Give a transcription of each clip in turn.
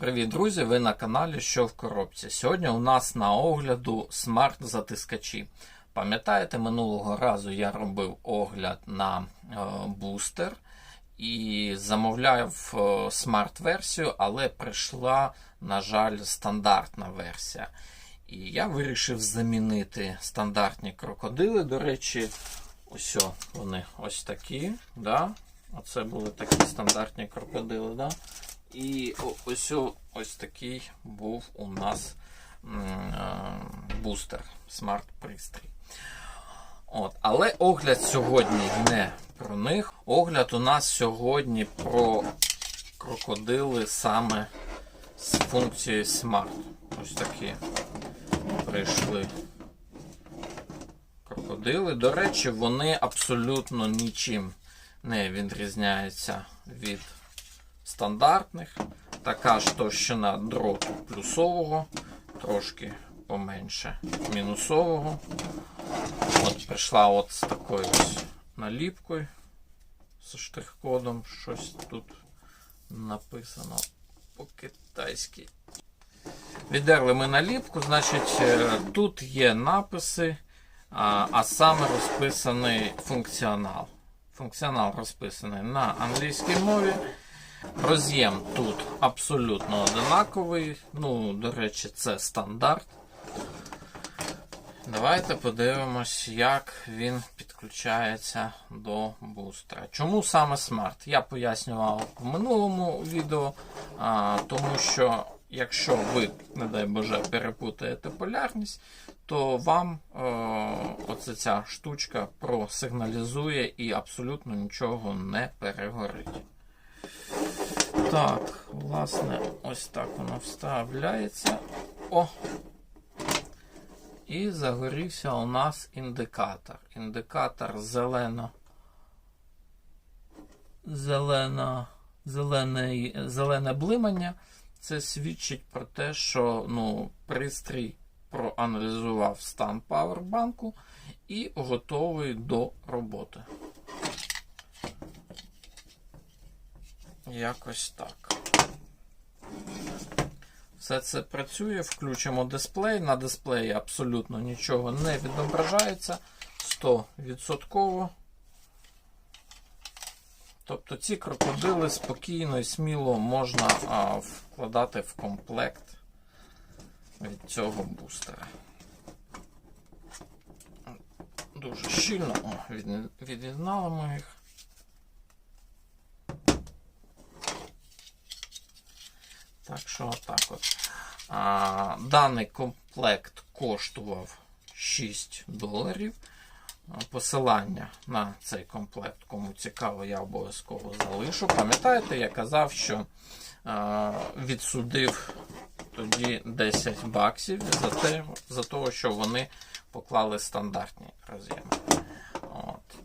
Привіт, друзі! Ви на каналі Що в коробці. Сьогодні у нас на огляду смарт-затискачі. Пам'ятаєте, минулого разу я робив огляд на е, бустер і замовляв е, смарт-версію, але прийшла, на жаль, стандартна версія. І я вирішив замінити стандартні крокодили. До речі, ось вони ось такі. Да? Оце були такі стандартні крокодили. Да? І ось, ось такий був у нас е, бустер, смарт-пристрій. От, але огляд сьогодні не про них. Огляд у нас сьогодні про крокодили саме з функцією Smart. Ось такі прийшли крокодили. До речі, вони абсолютно нічим не відрізняються від стандартних. Така ж товщина дроту плюсового, трошки поменше мінусового. От прийшла от з такою наліпкою з штрих-кодом. Щось тут написано по-китайськи. Віддерли ми наліпку, значить, е, тут є написи, а саме розписаний функціонал. Функціонал розписаний на англійській мові. Роз'єм тут абсолютно одинаковий. Ну, до речі, це стандарт. Давайте подивимось, як він підключається до бустера. Чому саме смарт? Я пояснював в минулому відео, а, тому що якщо ви, не дай Боже, перепутаєте полярність, то вам е, оця ця штучка просигналізує і абсолютно нічого не перегорить. Так, власне, ось так воно вставляється. О! І загорівся у нас індикатор. Індикатор зелено. Зелено, зелене, зелене блимання. Це свідчить про те, що ну, пристрій проаналізував стан павербанку і готовий до роботи. Якось так. Все це працює, включимо дисплей. На дисплеї абсолютно нічого не відображається 100%. Тобто ці крокодили спокійно і сміло можна а, вкладати в комплект від цього бустера. Дуже щільно О, від- від'єднали ми їх. Так от. А, даний комплект коштував 6 доларів. Посилання на цей комплект, кому цікаво, я обов'язково залишу. Пам'ятаєте, я казав, що а, відсудив тоді 10 баксів за те, за того, що вони поклали стандартні роз'єми.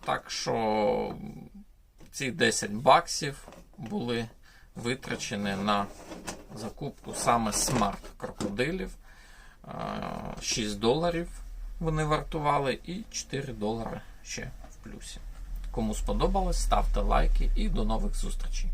Так що ці 10 баксів були витрачені на закупку саме смарт крокодилів. Е, 6 доларів вони вартували і 4 долари ще в плюсі. Кому сподобалось, ставте лайки і до нових зустрічей.